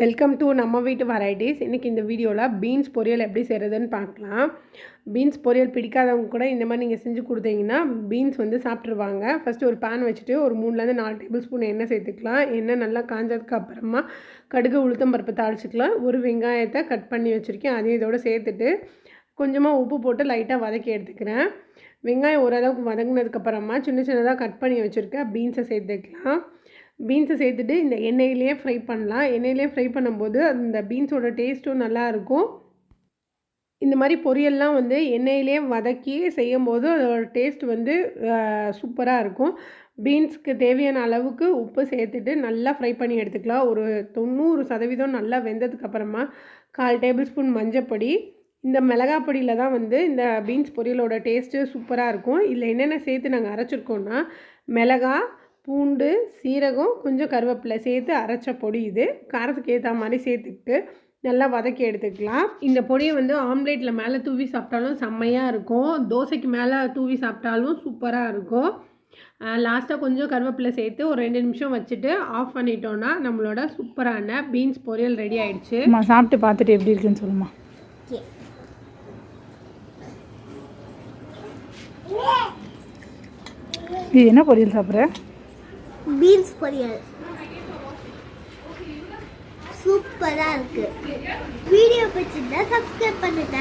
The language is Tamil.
வெல்கம் டு நம்ம வீட்டு வெரைட்டிஸ் இன்றைக்கி இந்த வீடியோவில் பீன்ஸ் பொரியல் எப்படி செய்கிறதுன்னு பார்க்கலாம். பீன்ஸ் பொரியல் பிடிக்காதவங்க கூட இந்த மாதிரி நீங்கள் செஞ்சு கொடுத்தீங்கன்னா பீன்ஸ் வந்து சாப்பிட்ருவாங்க ஃபஸ்ட்டு ஒரு பேன் வச்சுட்டு ஒரு மூணுலேருந்து நாலு டேபிள் ஸ்பூன் எண்ணெய் சேர்த்துக்கலாம். எண்ணெய் நல்லா காஞ்சதுக்கு அப்புறமா கடுகு உளுத்தம் பருப்பு தாளிச்சிக்கலாம். ஒரு வெங்காயத்தை கட் பண்ணி வச்சுருக்கேன். அதையும் இதோடு சேர்த்துட்டு கொஞ்சமாக உப்பு போட்டு லைட்டாக வதக்கி எடுத்துக்கிறேன். வெங்காயம் ஓரளவுக்கு வதங்கினதுக்கப்புறமா சின்ன சின்னதாக கட் பண்ணி வச்சுருக்கேன் பீன்ஸை சேர்த்துக்கலாம். பீன்ஸை சேர்த்துட்டு இந்த எண்ணெயிலே ஃப்ரை பண்ணலாம். எண்ணெயிலே ஃப்ரை பண்ணும்போது அந்த பீன்ஸோட டேஸ்ட்டும் நல்லாயிருக்கும். இந்த மாதிரி பொரியல்லாம் வந்து எண்ணெயிலே வதக்கி செய்யும்போது அதோட டேஸ்ட் வந்து சூப்பராக இருக்கும். பீன்ஸ்க்கு தேவையான அளவுக்கு உப்பு சேர்த்துட்டு நல்லா ஃப்ரை பண்ணி எடுத்துக்கலாம். ஒரு தொண்ணூறு சதவீதம் நல்லா வெந்ததுக்கப்புறமா கால் டேபிள் ஸ்பூன் மஞ்சப்பொடி. இந்த மிளகா பொடியில் தான் வந்து இந்த பீன்ஸ் பொரியலோட டேஸ்ட்டு சூப்பராக இருக்கும். இதில் என்னென்ன சேர்த்து நாங்கள் அரைச்சிருக்கோன்னா மிளகா பூண்டு சீரகம் கொஞ்சம் கருவேப்பிலை சேர்த்து அரைச்ச பொடி இது. காரத்துக்கு ஏற்ற மாதிரி சேர்த்துக்கிட்டு நல்லா வதக்கி எடுத்துக்கலாம். இந்த பொடியை வந்து ஆம்லேட்டில் மேலே தூவி சாப்பிட்டாலும் செம்மையாக இருக்கும். தோசைக்கு மேலே தூவி சாப்பிட்டாலும் சூப்பராக இருக்கும். லாஸ்ட்டாக கொஞ்சம் கருவேப்பிலை சேர்த்து ஒரு ரெண்டு நிமிஷம் வச்சுட்டு ஆஃப் பண்ணிட்டோன்னா நம்மளோட சூப்பரான பீன்ஸ் பொரியல் ரெடி ஆயிடுச்சு. அம்மா சாப்பிட்டு பார்த்துட்டு எப்படி இருக்குன்னு சொல்லுமா இது என்ன பொரியல் சாப்பிட்ற? பீன்ஸ் பொரியல். சூப்பராக இருக்குது வீடியோ பிடிச்சிருந்தா சப்ஸ்கிரைப் பண்ணுங்க.